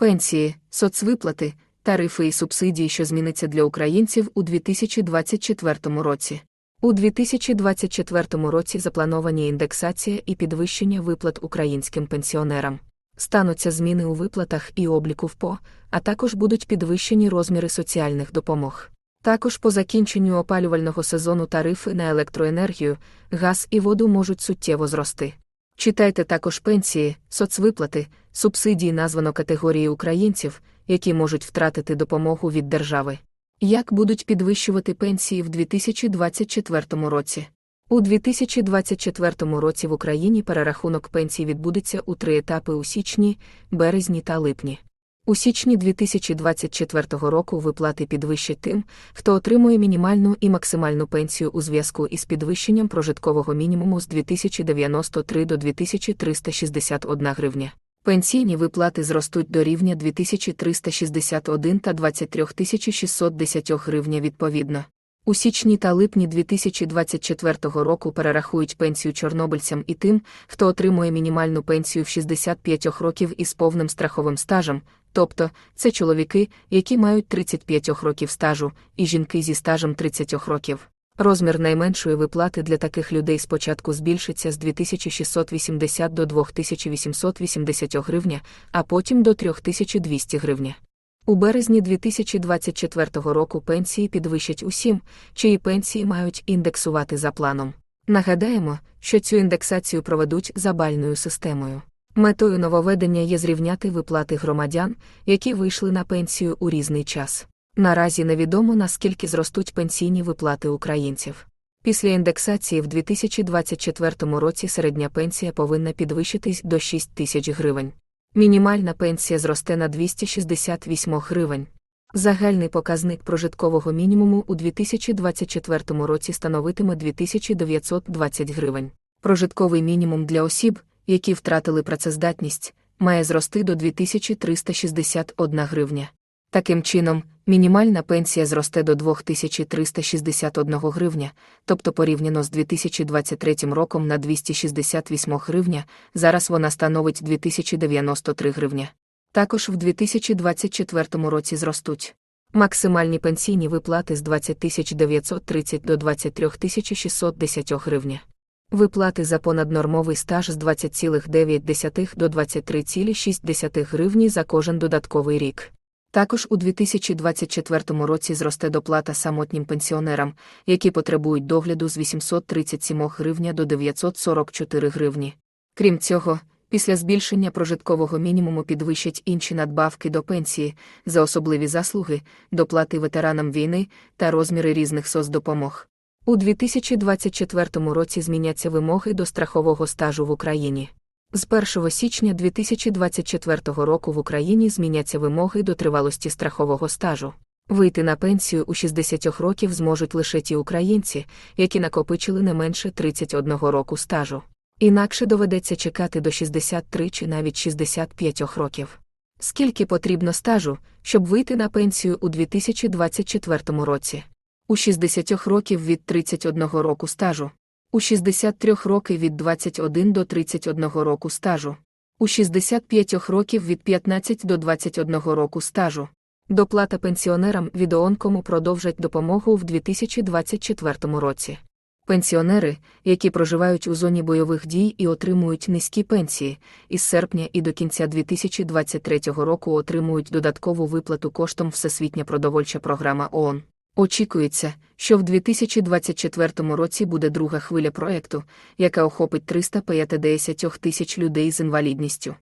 Пенсії, соцвиплати, тарифи і субсидії, що зміниться для українців у 2024 році. У 2024 році заплановані індексація і підвищення виплат українським пенсіонерам. Стануться зміни у виплатах і обліку ВПО, а також будуть підвищені розміри соціальних допомог. Також по закінченню опалювального сезону тарифи на електроенергію, газ і воду можуть суттєво зрости. Читайте також пенсії, соцвиплати, субсидії названо категорії українців, які можуть втратити допомогу від держави. Як будуть підвищувати пенсії в 2024 році? У 2024 році в Україні перерахунок пенсій відбудеться у три етапи у січні, березні та липні. У січні 2024 року виплати підвищать тим, хто отримує мінімальну і максимальну пенсію у зв'язку із підвищенням прожиткового мінімуму з 2093 до 2361 гривня. Пенсійні виплати зростуть до рівня 2361 та 23610 гривня відповідно. У січні та липні 2024 року перерахують пенсію чорнобильцям і тим, хто отримує мінімальну пенсію в 65 років із повним страховим стажем, тобто це чоловіки, які мають 35 років стажу, і жінки зі стажем 30 років. Розмір найменшої виплати для таких людей спочатку збільшиться з 2680 до 2880 гривня, а потім до 3200 гривня. У березні 2024 року пенсії підвищать усім, чиї пенсії мають індексувати за планом. Нагадаємо, що цю індексацію проведуть за бальною системою. Метою нововведення є зрівняти виплати громадян, які вийшли на пенсію у різний час. Наразі невідомо наскільки зростуть пенсійні виплати українців. Після індексації в 2024 році середня пенсія повинна підвищитись до 6 тисяч гривень. Мінімальна пенсія зросте на 268 гривень. Загальний показник прожиткового мінімуму у 2024 році становитиме 2920 гривень. Прожитковий мінімум для осіб, які втратили працездатність, має зрости до 2361 гривня. Таким чином, мінімальна пенсія зросте до 2361 гривня, тобто порівняно з 2023 роком на 268 гривня, зараз вона становить 2093 гривня. Також в 2024 році зростуть. Максимальні пенсійні виплати з 20 930 до 23 610 гривня. Виплати за понаднормовий стаж з 20,9 до 23,6 гривні за кожен додатковий рік. Також у 2024 році зросте доплата самотнім пенсіонерам, які потребують догляду з 837 гривня до 944 гривні. Крім цього, після збільшення прожиткового мінімуму підвищать інші надбавки до пенсії за особливі заслуги, доплати ветеранам війни та розміри різних соцдопомог. У 2024 році зміняться вимоги до страхового стажу в Україні. З 1 січня 2024 року в Україні зміняться вимоги до тривалості страхового стажу. Вийти на пенсію у 60 років зможуть лише ті українці, які накопичили не менше 31 року стажу. Інакше доведеться чекати до 63 чи навіть 65 років. Скільки потрібно стажу, щоб вийти на пенсію у 2024 році? У 60 років від 31 року стажу, у 63 роки від 21 до 31 року стажу, у 65 років від 15 до 21 року стажу. Доплата пенсіонерам від ООНКому продовжать допомогу в 2024 році. Пенсіонери, які проживають у зоні бойових дій і отримують низькі пенсії, із серпня і до кінця 2023 року отримують додаткову виплату коштом Всесвітня продовольча програма ООН. Очікується, що в 2024 році буде друга хвиля проекту, яка охопить 350 тисяч людей з інвалідністю.